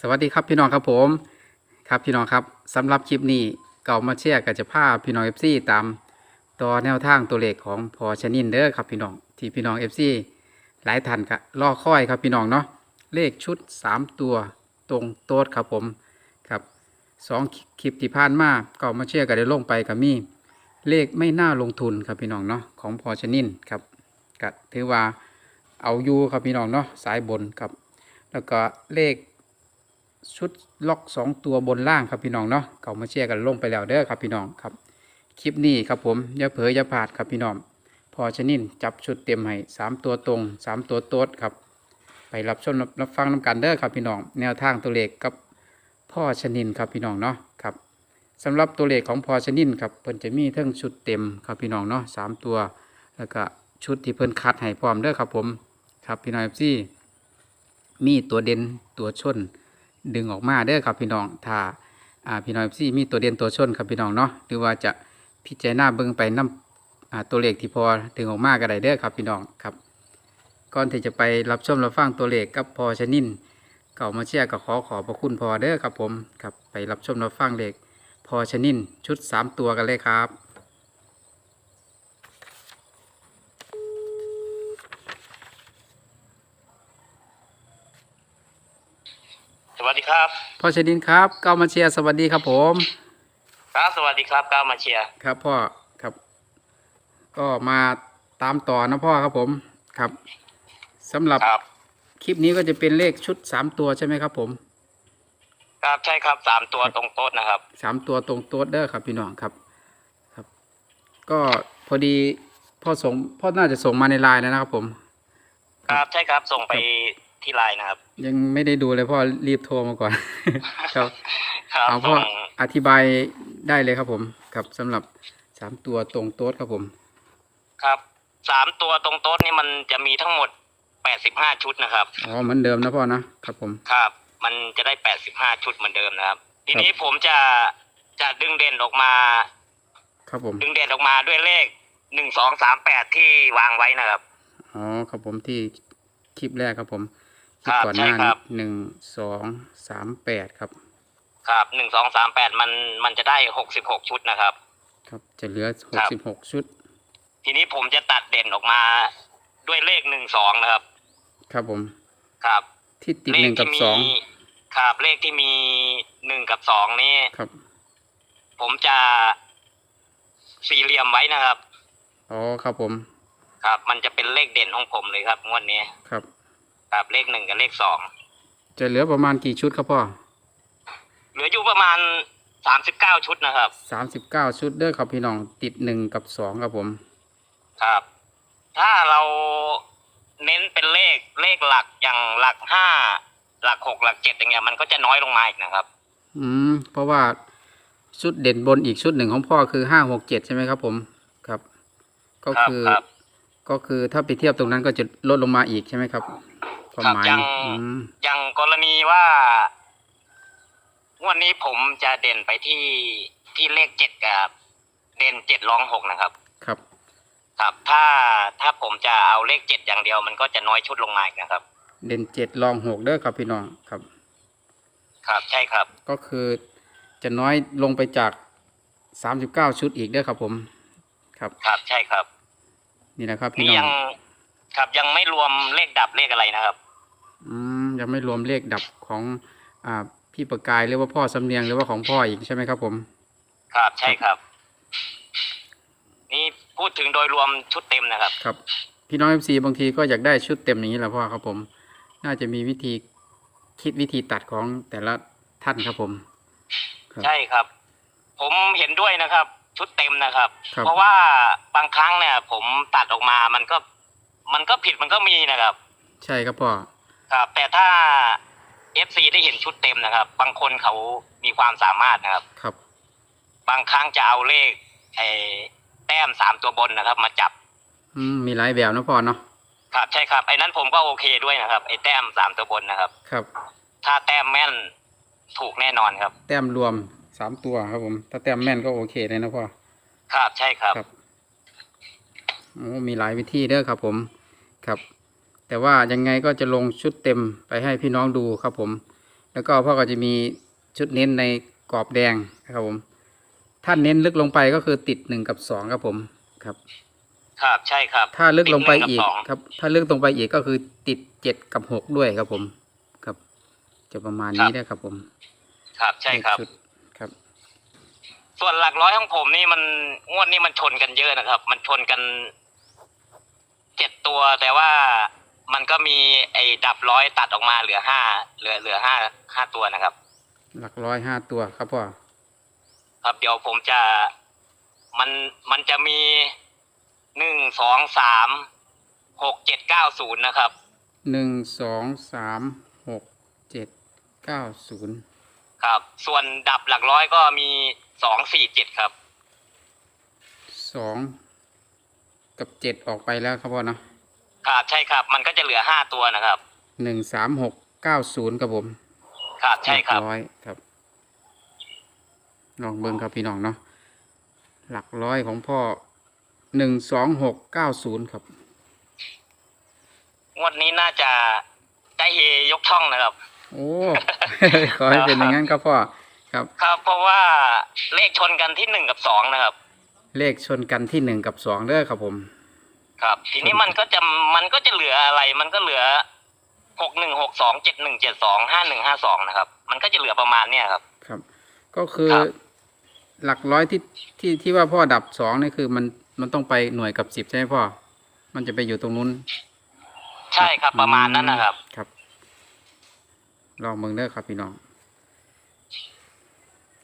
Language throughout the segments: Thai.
สวัสดีครับพี่น้องครับผมครับพี่น้องครับสำหรับคลิปนี้เก่ามาเชียร์กับจะพาพี่น้องเอฟซีตามต่อแนวทางตัวเลขของพอชนินเด้อครับพี่น้องที่พี่น้องเอฟซีหลายท่านก็รอคอยครับพี่น้องเนาะเลขชุด 3 ตัวตรงโต๊ดครับผมครับสองคลิปที่ผ่านมาเก่ามาเชียร์ก็ได้ลงไปกับมีเลขไม่น่าลงทุนครับพี่น้องเนาะของพอชนินครับก็ถือว่าเอาอยู่ครับพี่น้องเนาะสายบนครับ แล้วก็เลข ชุดล็อกสองตัวบนล่างครับพี่น้องเนาะเขามาเชียร์กันลงไปแล้วเด้อครับพี่น้องครับ คลิปนี้ครับผมอย่าเผลอย่าพลาดครับพี่น้อง พอชนินจับชุดเต็มให้สามตัวตรงสามตัวโต๊ดครับ ไปรับชมรับรับฟังน้ำกันเด้อครับพี่น้อง แนวทางตัวเลขกับพ่อชนินครับพี่น้องเนาะครับสำหรับตัวเลขของพ่อชนินครับเพิ่นจะมีทั้งชุดเต็มครับพี่น้องเนาะสามตัว แล้วก็ชุดที่เพิ่นคัดให้พร้อมเด้อครับผม ครับพี่น้องเอฟซีมีตัวเด่นตัวชน ดึงออกมาเด้อครับพี่น้องถ้าอ่าพี่น้องซี่มีตัวเด่นตัวชนครับพี่น้องเนาะหรือว่าจะพิจารณาเบิ่งไปนํอ่าตัวเลขที่พอดึงออกมาก็ได้เด้อครับพี่น้องครับ ก่อนที่จะไปรับชมรับฟังตัวเลขกับพอชนินเก่ามาเชียร์ก็ขอขอบพระคุณพอเด้อครับผมครับไปรับชมรับฟังเลขพอชนินชุด 3 ตัวกันเลยครับ ส วัสดีครับพอชนินครับเก้ามาเชียร์สวัสดีครับผม ครับสวัสดีครับก้าวมาเชียร์ครับพ่อครับ ก็มาตามต่อนะพ่อครับผมครับสำหรับครับคลิปนี้ก็จะเป็นเลขชุดสามตัวใช่ไหมครับผม ครับใช่ครับสามตัวตรงโต๊ะนะครับสามตัวตรงโต๊ดเด้อครับพี่น้องครับ ครับ ก็พอดีพ่อส่งพ่อน่าจะส่งมาในไลน์แล้วนะครับผม ครับใช่ครับส่งไปที่ไลน์นะครับ ยังไม่ได้ดูเลยพ่อรีบโทรมาก่อน ครับครับเอาพ่อส่งอธิบายได้เลยครับผมครับสำหรับสามตัวตรงโต๊ดครับผม ครับสามตัวตรงโต๊ะนี่มันจะมีทั้งหมดแปดสิบห้าชุดนะครับ อ๋อเหมือนเดิมนะพ่อนะครับผม ครับ มันจะได้แปดสิบห้าชุดเหมือนเดิมนะครับ ทีนี้ผมจะจะดึงเด่นออกมา ครับผม ดึงเด่นออกมาด้วยเลขหนึ่งสองสามแปดที่วางไว้นะครับ อ๋อครับผมที่คลิปแรกครับผม คลิคปรับก่อนหใช่น้าครันี้บหนึ่งสองสามแปดครับ ครับหนึ่งสองสามแปดมันมันจะได้หกสิบหกชุดนะครับ ครับจะเหลือหคกรับสิบหกชุด ทีนี้ผมจะตัดเด่นออกมาด้วยเลขหนึ่งสองนะครับ ครับผม ครับ ที่ติดเลหขนึ่งกับที่มีสองครับเลขที่มีหนึ่งกับสองนี่ครับ ผมจะสี่เหลี่ยมไว้นะครับอ๋อครับผม ครับ มันจะเป็นเลขเด่นของผมเลยครับงวดนี้ครับ ครับเลขหนึ่งกับเลขสองจะเหลือประมาณกี่ชุดครับพ่อ เหลืออยู่ประมาณสามสิบเก้าชุดนะครับ สามสิบเก้าชุดเด้อครับพี่น้องติดหนึ่งกับสองครับผม ครับ ถ้าเราเน้นเป็นเลขเลขหลักอย่างหลักห้าหลักหกหลักเจ็ดอย่างเงี้ยมันก็จะน้อยลงมาอีกนะครับ อืม เพราะว่าชุดเด่นบนอีกชุดหนึ่งของพ่อคือห้าหกเจ็ดใช่ไหมครับผมครับ ก็ครับคือครับ ก็คือถ้าไปเทียบตรงนั้นก็จะลดลงมาอีกใช่ไหมครับ ความครับหมายยังอืมอย่างกรณีว่างวดนี้ผมจะเด่นไปที่ที่เลขเจ็ดกับเด่นเจ็ดรองหกนะครับ ครับ ครับ ถ้าถ้าผมจะเอาเลขเจ็ดอย่างเดียว มันก็จะน้อยชุดลงมาอีกนะครับ เด่นเจ็ดลองหกเด้อครับพี่น้องครับ ครับ ใช่ครับ ก็คือจะน้อยลงไปจากสามสิบเก้าชุดอีกเด้อครับผมครับ ครับใช่ครับ นี่นะครับพี่นี่น้อยังงครับยังไม่รวมเลขดับเลขอะไรนะครับ อืมยังไม่รวมเลขดับของอ่าพี่ประกายหรือว่าพ่อสำเนียงหรือว่าของพ่ออีกใช่ไหมครับผม ครับใช่ครับ นี่พูดถึงโดยรวมชุดเต็มนะครับ ครับ พี่น้องเอฟซีบางทีก็อยากได้ชุดเต็มอย่างนี้แหละพ่อครับผม น่าจะมีวิธีคิดวิธีตัดของแต่ละท่านครับผม ครับใช่ครับ ผมเห็นด้วยนะครับ ชุดเต็มนะครับ ครับ เพราะว่าบางครั้งเนี่ย ผมตัดออกมามันก็ มันก็ผิดมันก็มีนะครับ ใช่ครับพ่อ ครับแต่ถ้าเอฟซีได้เห็นชุดเต็มนะครับ บางคนเขามีความสามารถนะครับ ครับ บางครั้งจะเอาเลขไอ้แต้มสามตัวบนนะครับ มาจับอืมมีหลายแบบนะพ่อเนาะครับใช่ครับไอ้นั้นผมก็โอเคด้วยนะครับไอ้แต้มสามตัวบนนะครับ ครับ ถ้าแต้มแม่นถูกแน่นอนครับ แต้มรวมสามตัวครับผม ถ้าแต้มแม่นก็โอเคเลยนะพ่อ ครับใช่ครับ ครับ โอ้มีหลายวิธีเด้อครับผม ครับ แต่ว่ายังไงก็จะลงชุดเต็มไปให้พี่น้องดูครับผม แล้วก็พ่อก็จะมีชุดเน้นในกรอบแดงนะครับผม ถ้าเน้นลึกลงไปก็คือติดหนึ่งกับสองครับผมครับ ครับใช่ครับ ถ้าลึกลงไปอีกติดหนึ่งบสงครับ ถ้าลึกลงไปอีกก็คือติดเจ็ดกับหกด้วยครับผม ครับ จะประมาณนี้ได้ครับผม ครับใช่ครับเลขชุดครับ ส่วนหลักร้อยของผมนี่มันงวดนี้มันชนกันเยอะนะครับ มันชนกันเจ็ดตัวแต่ว่า มันก็มีไอ้ดับร้อยตัดออกมาเหลือห้าเหลือเหลือห้าห้าตัวนะครับ หลักร้อยห้าตัวครับพ่อ ครับเดี๋ยวผมจะมันมันจะมีหนึ่งสองสามหกเจ็ดเก้าศูนย์นะครับ หนึ่งสองสามหกเจ็ดเก้าศูนย์ครับ ส่วนดับหลักร้อยก็มีสองสี่เจ็ดครับ สองกับเจ็ดออกไปแล้วครับพ่อเนาะ ครับใช่ครับ มันก็จะเหลือห้าตัวนะครับหนึ่งสามหกเก้าศูนย์ครับผมครับใช่ครับหลักร้อยครับ ลองเบิ้งครับพี่น้องเนาะหลักร้อยของพ่อหนึ่งสองหกเก้าศูนย์ครับงวดนี้น่าจะได้เฮยกช่องนะครับ โอ้ ขอให้เป็นอย่างนั้นครับพ่อครับ ครับเพราะว่าเลขชนกันที่หนึ่งกับสองนะครับ เลขชนกันที่หนึ่งกับสองเด้อครับผม ครับ ทีนี้มันก็จะมันก็จะเหลืออะไร มันก็เหลือหกหนึ่งหกสองเจ็ดหนึ่งเจ็ดสองห้าหนึ่งห้าสองนะครับ มันก็จะเหลือประมาณเนี้ยครับ ครับ ก็คือครับ หลักร้อยที่ที่ที่ว่าพ่อดับสองนี่คือมันมันต้องไปหน่วยกับสิบใช่ไหมพ่อ มันจะไปอยู่ตรงนู้น ใช่ครับประมาณนั้นนะครับ ครับ ลองเบิ่งเด้อครับพี่น้อง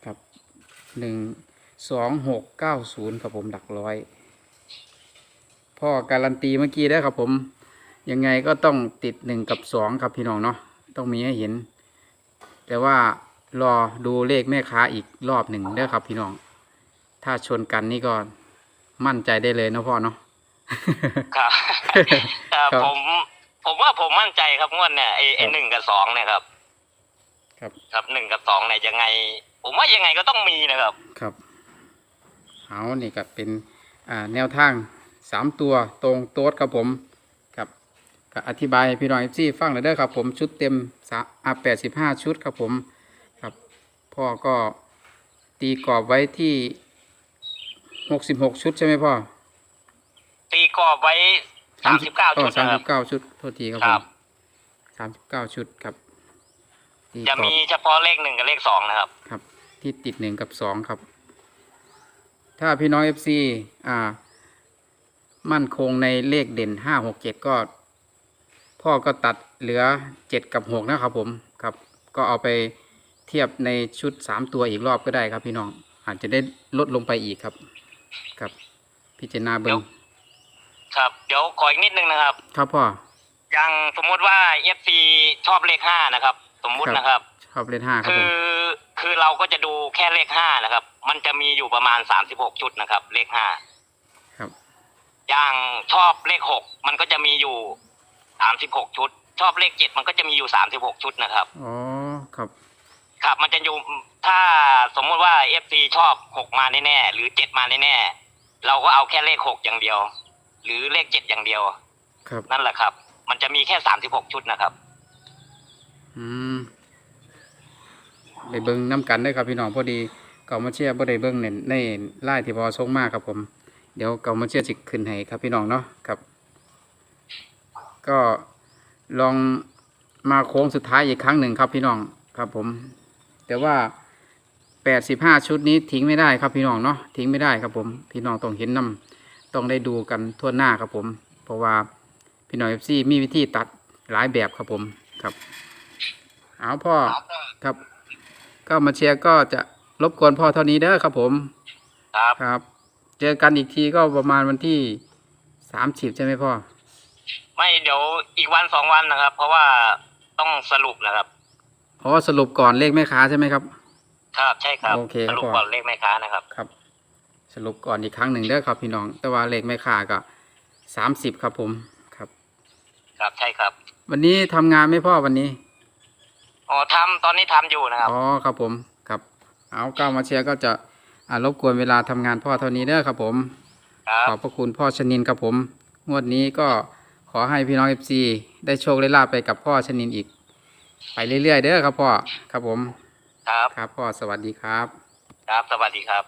ครับหนึ่งสองหกเก้าศูนย์ครับผมดักร้อย พ่อการันตีเมื่อกี้ได้อครับผม ยังไงก็ต้องติดหนึ่งกับสองครับพี่น้องเนาะต้องมีให้เห็น แต่ว่ารอดูเลขแม่ค้าอีกรอบหนึ่งเด้อครับพี่น้อง ถ้าชนกันนี่ก็มั่นใจได้เลยเนาะพ่อเนาะครับแต่ครับผม ผมว่าผมมั่นใจครับงวดเนี่ยไอ้ไอ้ครับหนึ่งกับสองเนี่ยครับ ครับครับหนึ่งกับสองเนี่ยยังไง ผมว่ายังไงก็ต้องมีนะครับ ครับเอานี่ก็เป็นอ่าแนวทาง สามตัวตรงโต๊ดครับผมครับก็อธิบายให้พี่น้องเอฟซีฟังเลยเด้อครับผมชุดเต็มสาอ่าแปดสิบห้าชุดครับผมครับพ่อก็ตีกรอบไว้ที่หกสิบหกชุดใช่ไหมพ่อตีกรอบไว้สามสิบเก้าชุดสามนะคสิรับบเก้าชุดโทษทีครับคผรัมบสามสิบเก้าชุดครับตีจะกรอบมีเฉพาะเลขหนึ่งกับเลขสองนะครับ ครับ ที่ติดหนึ่งกับสองครับ ถ้าพี่น้องเอฟซีอ่า มั่นคงในเลขเด่นห้าหกเจ็ดก็ พ่อก็ตัดเหลือเจ็ดกับหกนะครับผมครับ ก็เอาไปเทียบในชุดสามตัวอีกรอบก็ได้ครับพี่น้อง อาจจะได้ลดลงไปอีกครับ ครับ พิจารณาเบิ้เดี๋งยวครับ เดี๋ยวขออีกนิดนึงนะครับ ครับพ่ออย่างสมมุติว่าเอฟซีชอบเลขห้านะครับ สมมุติครับนะครับ ชอบเลขห้าครับคืผอมคือเราก็จะดูแค่เลขห้านะครับ มันจะมีอยู่ประมาณสามสิบหกชุดนะครับ เลขห้าครับ อย่างชอบเลขหกมันก็จะมีอยู่สามสิบหกชุด ชอบเลขเจ็ดมันก็จะมีอยู่สามสิบหกชุดนะครับ อ๋อ ครับ ครับ มันจะอยู่ถ้าสมมุติว่าเอฟซีชอบหกมาแน่ๆหรือเจ็ดมาแน่ๆเราก็เอาแค่เลขหกอย่างเดียว หรือเลขเจ็ดอย่างเดียว ครับ นั่นแหละครับ มันจะมีแค่สามสิบหกชุดนะครับ อืมได้เบิ้งน้ำกันได้อครับพี่น้องพอดีเก่ามาเชียร์บ่ได้เบิ้งในในไล่ที่พอส่งมาครับผม เดี๋ยวเก่ามาเชียร์จิขึ้นให้ครับพี่น้องเนาะครับ ก็ลองมาโค้งสุดท้ายอีกครั้งหนึ่งครับพี่น้องครับผม แต่ว่าแปดสิบห้าชุดนี้ทิ้งไม่ได้ครับพี่น้องเนาะทิ้งไม่ได้ครับผม พี่น้องต้องเห็นนํต้องได้ดูกันทั่วหน้าครับผม เพราะว่าพี่น้องเอฟซีมีวิธีตัดหลายแบบครับผมครับเอาพ่อครับ ก็มาเชียร์ก็จะรบกวนพ่อเท่านี้เด้อครับผม ครับครับ เจอกันอีกทีก็ประมาณวันที่สามสิบใช่ไหมพ่อ ไม่เดี๋ยวอีกวันสองวันนะครับ เพราะว่าต้องสรุปนะครับอ๋อสรุปก่อนเลขแม่ค้าใช่ไหมครับ ครับใช่ครับ โอเคครับสรุปก่อนเลขแม่ค้านะครับ ครับ สรุปก่อนอีกครั้งหนึ่งเด้อครับพี่น้อง แต่ว่าเลขแม่ค้าก็สามสิบครับผมครับ ครับใช่ครับวันนี้ทำงานไหม่พ่อวันนี้ อ๋อทำตอนนี้ทำอยู่นะครับ อ๋อครับผมครับ เอาก้าวมาเชียร์ก็จะอ่า รบกวนเวลาทำงานพ่อเท่านี้เด้อครับผมครับขอบพระคุณพ่อชนินครับผม งวดนี้ก็ขอให้พี่น้องเอฟซีได้โชคได้ลาบไปกับพ่อชนินอีก ไปเรื่อยๆเด้อครับพ่อครับผม ครับครับพ่อสวัสดีครับ ครับสวัสดีครับ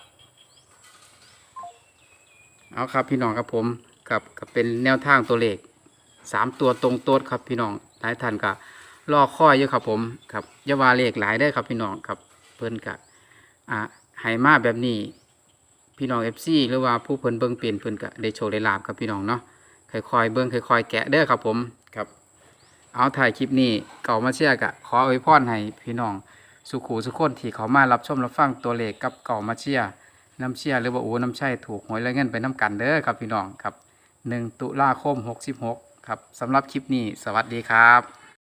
เอาครับพี่น้องครับผมกับกับเป็นแนวทางตัวเลขสามตัวตรงโต๊ดครับพี่น้องหลายท่านก็รอข้อยอยู่ครับผมครับอยาวาเลขหลายได้อครับพี่น้องครับเพิ่นกะอ่า ไหมาแบบนี้ พี่น้องเอฟซีหรือว่าผู้เพิ่นเบิ่งเปลี่ยนเพิ่นก็ได้โชว์ได้ลาบครับพี่น้องเนาะค่อยๆเบิ่งค่อยๆแกะเด้อครับผมครับ เอาถ่ายคลิปนี้เก่ามาเชียร์กะขออวยพรให้พี่น้องสุขูสุขคนที่เขามารับชมรับฟังตัวเลขกับเก่ามาเชียร์น้ำเชียร์หรือว่าโอ้น้ำใช่ถูกหวยและเงินไปน้ำกันเด้อครับพี่น้องครับหนึ่งตุลาคมหกสิบหกครับสำหรับคลิปนี้สวัสดีครับ